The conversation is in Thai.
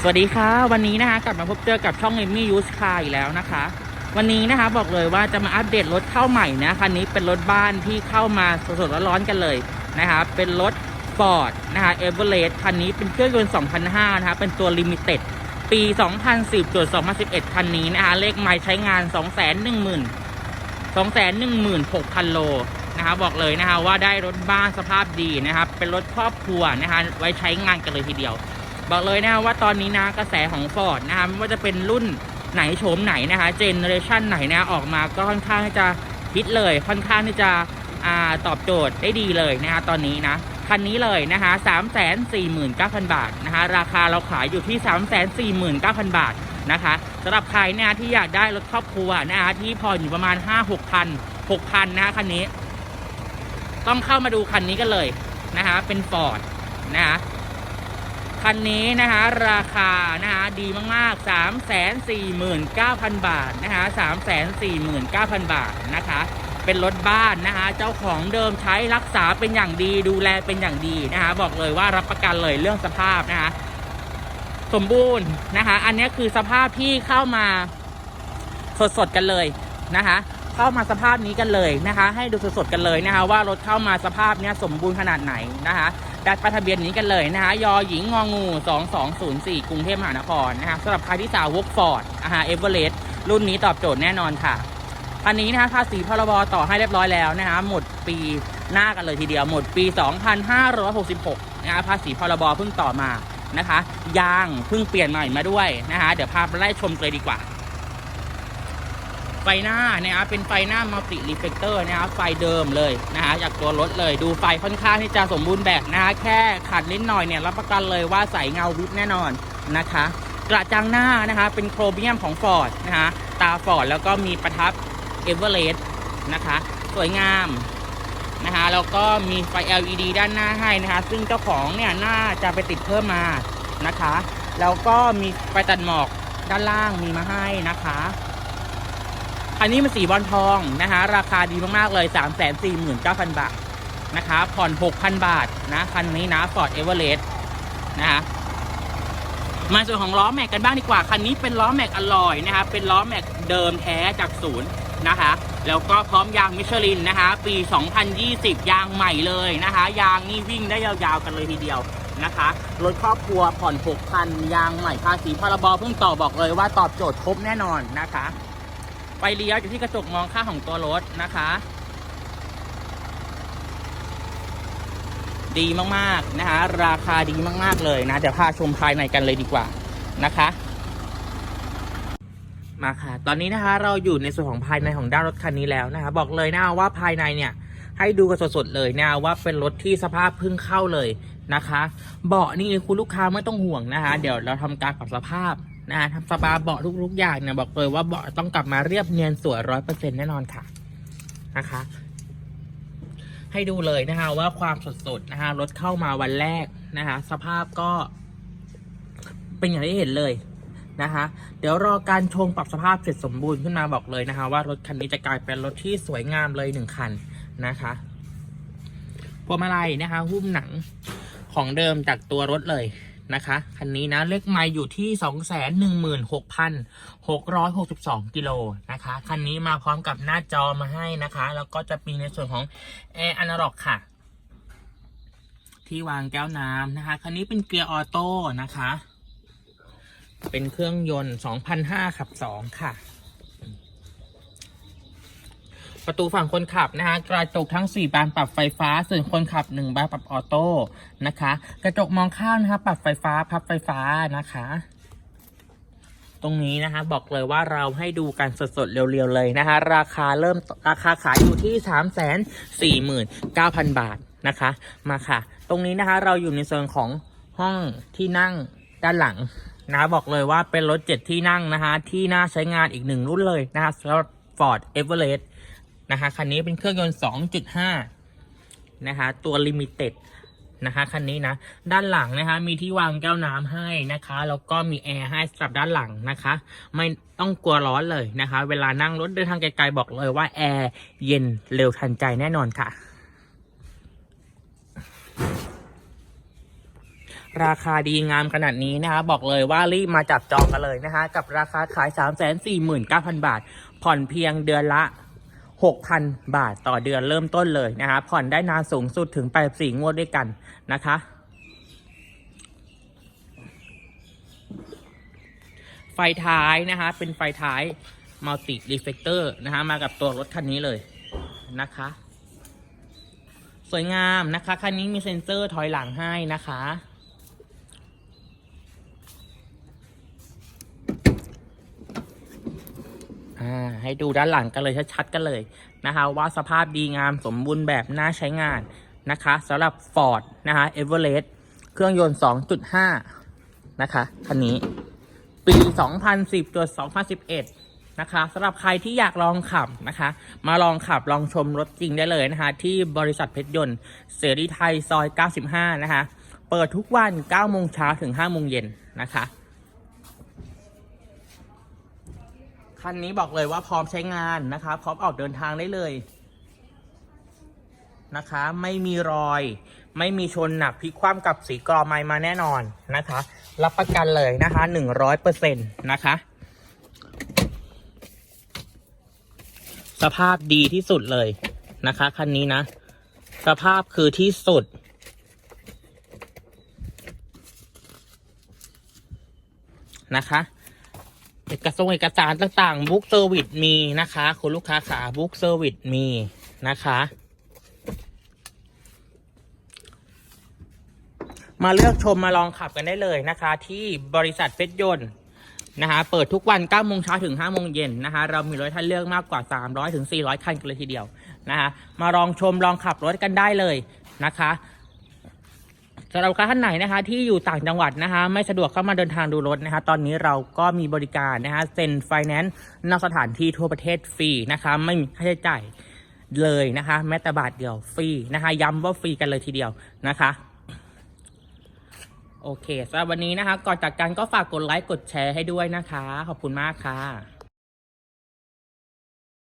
สวัสดีค่ะวันนี้นะคะ กลับมาพบเจอกับช่องเอมี่ยูสคาอีกแล้วนะคะ วันนี้นะคะบอกเลยว่าจะมาอัปเดตรถเข้าใหม่นะคันนี้เป็นรถบ้านที่เข้ามาสดๆร้อนๆกันเลยนะคะเป็นรถ Ford นะคะเอเวอร์เรสต์คันนี้เป็นเครื่องยนต์ 2005 นะคะเป็นตัวลิมิเต็ดปี 2010จด2011 คันนี้นะคะเลขไมล์ใช้งาน 210,000 216,000 โลนะคะบอกเลยนะคะว่าได้รถบ้านสภาพดีนะครับเป็นรถครอบครัวนะคะไว้ใช้งานกันเลยทีเดียว บอกเลยนะคะว่าตอนนี้นะกระแสของ Ford นะคะไม่ว่าจะเป็นรุ่นไหนโฉมไหนนะคะเจเนอเรชันไหนนะออกมาก็ค่อนข้างที่จะฮิตเลยค่อนข้างที่จะอตอบโจทย์ได้ดีเลยนะคะตอนนี้นะคันนี้เลยนะคะ349,000 บาทนะคะราคาเราขายอยู่ที่ 349,000 บาทนะคะสำหรับใครนะที่อยากได้รถครอบครัวนะคะที่ผ่ออยู่ประมาณ 5 6พัน6พันนะคะคันนี้ ต้องเข้ามาดูคันนี้กันเลยนะคะเป็น Ford นะคะ คันนี้นะคะราคานะคะดีมากๆ 3 4 9 0 0 0 บาทนะคะ3 4 9 0 0 0 บาทนะคะ เป็นรถบ้านนะคะเจ้าของเดิมใช้รักษาเป็นอย่างดีดูแลเป็นอย่างดีนะคะบอกเลยว่ารับประกันเลยเรื่องสภาพนะคะสมบูรณ์นะคะ อันนี้คือสภาพที่เข้ามาสดๆกันเลยนะคะเข้ามาสภาพนี้กันเลยนะคะ ให้ดูสดๆกันเลยนะคะว่ารถเข้ามาสภาพเนี้ยสมบูรณ์ขนาดไหนนะคะ ดัดประทะเบียนนี้กันเลยนะคะยอหญิงงองู 2204 กรุงเทพมหานครนะคะสำหรับใครที่สาวกฟอร์ดอ่าเอเวอเรสต์รุ่นนี้ตอบโจทย์แน่นอนค่ะคันนี้นะคะภาษีพรบต่อให้เรียบร้อยแล้วนะคะหมดปีหน้ากันเลยทีเดียวหมดปี 2566 นะคะภาษีพรบเพิ่งต่อมานะคะยางเพิ่งเปลี่ยนใหม่มาด้วยนะคะเดี๋ยวพาไปไล่ชมเลยดีกว่า ไฟหน้านะครับเป็นไฟหน้ามัลติรีเฟกเตอร์นะครับไฟเดิมเลยนะฮะจากตัวรถเลยดูไฟค่อนข้างที่จะสมบูรณ์แบบนะฮะแค่ขัดนิดหน่อยเนี่ยรับประกันเลยว่าใสเงาวิบแน่นอนนะคะ กระจังหน้านะคะเป็นโครเมียมของ Ford นะคะตา Ford แล้วก็มีประทับเอเวอเรสต์นะคะสวยงามนะคะแล้วก็มีไฟ LED ด้านหน้าให้นะคะ ซึ่งเจ้าของเนี่ยน่าจะไปติดเพิ่มมานะคะ แล้วก็มีไฟตัดหมอกด้านล่างมีมาให้นะคะ คันนี้มันสีบอลทองนะคะ ราคาดีมาก ๆ เลย 3 4 9 0 0 0 บาทนะคะผ่อน 6,000 บาทนะ คันนี้นะ Ford Everest นะคะมาส่วนของล้อแม็กกันบ้างดีกว่า คันนี้เป็นล้อแม็กอลลอยนะคะ เป็นล้อแม็กเดิมแท้จากศูนย์นะคะ แล้วก็พร้อมยางมิชลินนะคะ ปี 2020 ยางใหม่เลยนะคะ ยางนี่วิ่งได้ยาวๆกันเลยทีเดียวนะคะ รถครอบครัวผ่อน 6,000 ยางใหม่ภาษีพรบเพิ่งต่อบอกเลยว่าตอบโจทย์ครบแน่นอนนะคะ ไฟเลี้ยวอยู่ที่กระจกมองข้างของตัวรถนะคะ ดีมากๆนะคะ ราคาดีมากๆเลยนะเดี๋ยวพาชมภายในกันเลยดีกว่านะคะ มาค่ะ ตอนนี้นะคะเราอยู่ในส่วนของภายในของด้านรถคันนี้แล้วนะคะ บอกเลยนะว่าภายในเนี่ยให้ดูกันสดๆเลยนะว่าเป็นรถที่สภาพเพิ่งเข้าเลยนะคะ เบาะนี่คุณลูกค้าไม่ต้องห่วงนะคะ เดี๋ยวเราทำการปรับสภาพ นะทำสปาเบาะทุกๆอย่างเนี่ยบอกเลยว่าเบาะต้องกลับมาเรียบเนียนสวยร้อยเปอร์เซ็นแน่นอนค่ะนะคะ ให้ดูเลยนะคะว่าความสดๆนะคะรถเข้ามาวันแรกนะคะ สภาพก็เป็นอย่างที่เห็นเลยนะคะ เดี๋ยวรอการชงปรับสภาพเสร็จสมบูรณ์ขึ้นมาบอกเลยนะคะ ว่ารถคันนี้จะกลายเป็นรถที่สวยงามเลยหนึ่งคันนะคะพวงมาลัยนะคะ หุ้มหนังของเดิมจากตัวรถเลย นะคะคันนี้นะเลขไม่อยู่ที่สองแสนหนึ่งหมื่นหกพันหกร้อยหกสิบสองกิโลนะคะคันนี้มาพร้อมกับหน้าจอมาให้นะคะ แล้วก็จะมีในส่วนของแอร์อนาล็อกค่ะ ที่วางแก้วน้ำนะคะ คันนี้เป็นเกียร์ออโต้นะคะ เป็นเครื่องยนต์ 2,500ขับ2ค่ะ ประตูฝั่งคนขับนะคะ กระจกทั้ง 4 บานปรับไฟฟ้า ส่วนคนขับ 1 บานปรับออโต้นะคะ กระจกมองข้างนะคะปรับไฟฟ้าพับไฟฟ้านะคะ ตรงนี้นะคะบอกเลยว่าเราให้ดูกันสดๆ เร็วๆ เลยนะคะ ราคาเริ่มราคาขายอยู่ที่ 3 4 9 0 0 0 บาทนะคะ มาค่ะ ตรงนี้นะคะเราอยู่ในส่วนของห้องที่นั่งด้านหลังนะบอกเลยว่าเป็นรถเจ็ดที่นั่งนะคะที่น่าใช้งานอีกหนึ่งรุ่นเลยนะคะสำหรับ Ford Everest นะคะ คันนี้เป็นเครื่องยนต์ 2.5 นะคะ ตัว Limited นะคะ คันนี้นะ ด้านหลังนะคะ มีที่วางแก้วน้ำให้นะคะ แล้วก็มีแอร์ให้สำหรับด้านหลังนะคะ ไม่ต้องกลัวร้อนเลยนะคะ เวลานั่งรถเดินทางไกลๆบอกเลยว่าแอร์เย็นเร็วทันใจแน่นอนค่ะ ราคาดีงามขนาดนี้นะคะ บอกเลยว่ารีบมาจับจองกันเลยนะคะ กับราคาขาย 3 4 9 0 0 0 บาท ผ่อนเพียงเดือนละ 6,000 บาทต่อเดือนเริ่มต้นเลยนะคะ ผ่อนได้นานสูงสุดถึง 84 งวดด้วยกันนะคะ ไฟท้ายนะคะ เป็นไฟท้ายมัลติรีเฟกเตอร์นะคะ มากับตัวรถคันนี้เลยนะคะ สวยงามนะคะ คันนี้มีเซ็นเซอร์ถอยหลังให้นะคะ ให้ดูด้านหลังกันเลยชัดๆกันเลยนะคะ ว่าสภาพดีงามสมบูรณ์แบบน่าใช้งานนะคะสำหรับ Ford นะคะ Everest เครื่องยนต์ 2.5 นะคะคันนี้ ปี 2010ตัว2011 นะคะสำหรับใครที่อยากลองขับนะคะ มาลองขับลองชมรถจริงได้เลยนะคะ ที่บริษัทเพชรยนต์เสรีไทยซอย 95 นะคะ เปิดทุกวัน 9 โมงเช้าถึง 5 โมงเย็นนะคะ คันนี้บอกเลยว่าพร้อมใช้งานนะคะ พร้อมออกเดินทางได้เลยนะคะ ไม่มีรอย ไม่มีชนหนักพลิกคว่ำกับสีกรอไม้มาแน่นอนนะคะ รับประกันเลยนะคะหนึ่งร้อยเปอร์เซ็นต์นะคะ สภาพดีที่สุดเลยนะคะคันนี้นะ สภาพคือที่สุดนะคะ อกสารเอกสารต่างๆบุ๊กเซอร์วิสมีนะคะ คุณลูกค้าขาบุ๊กเซอร์วิสมีนะคะ มาเลือกชมมาลองขับกันได้เลยนะคะ ที่บริษัทเพชรยนต์นะคะเปิดทุกวัน9โมงเช้าถึง5โมงเย็นนะคะ เรามีรถท่านเลือกมากกว่า 300ถึง400 คันกันเลยทีเดียวนะคะ มาลองชมลองขับรถกันได้เลยนะคะำหรับท่านไหนนะคะ ที่อยู่ต่างจังหวัดนะคะ ไม่สะดวกเข้ามาเดินทางดูรถนะคะ ตอนนี้เราก็มีบริการนะคะเซ็นไฟแนนซ์นอกสถานที่ทั่วประเทศฟรีนะคะไม่มีค่าใช้จ่ายเลยนะคะแม้แต่บาทเดียวฟรีนะคะ ย้ำว่าฟรีกันเลยทีเดียวนะคะโอเคสำหรับวันนี้นะคะ ก่อนจากกันก็ฝากกดไลค์กดแชร์ให้ด้วยนะคะ ขอบคุณมากค่ะ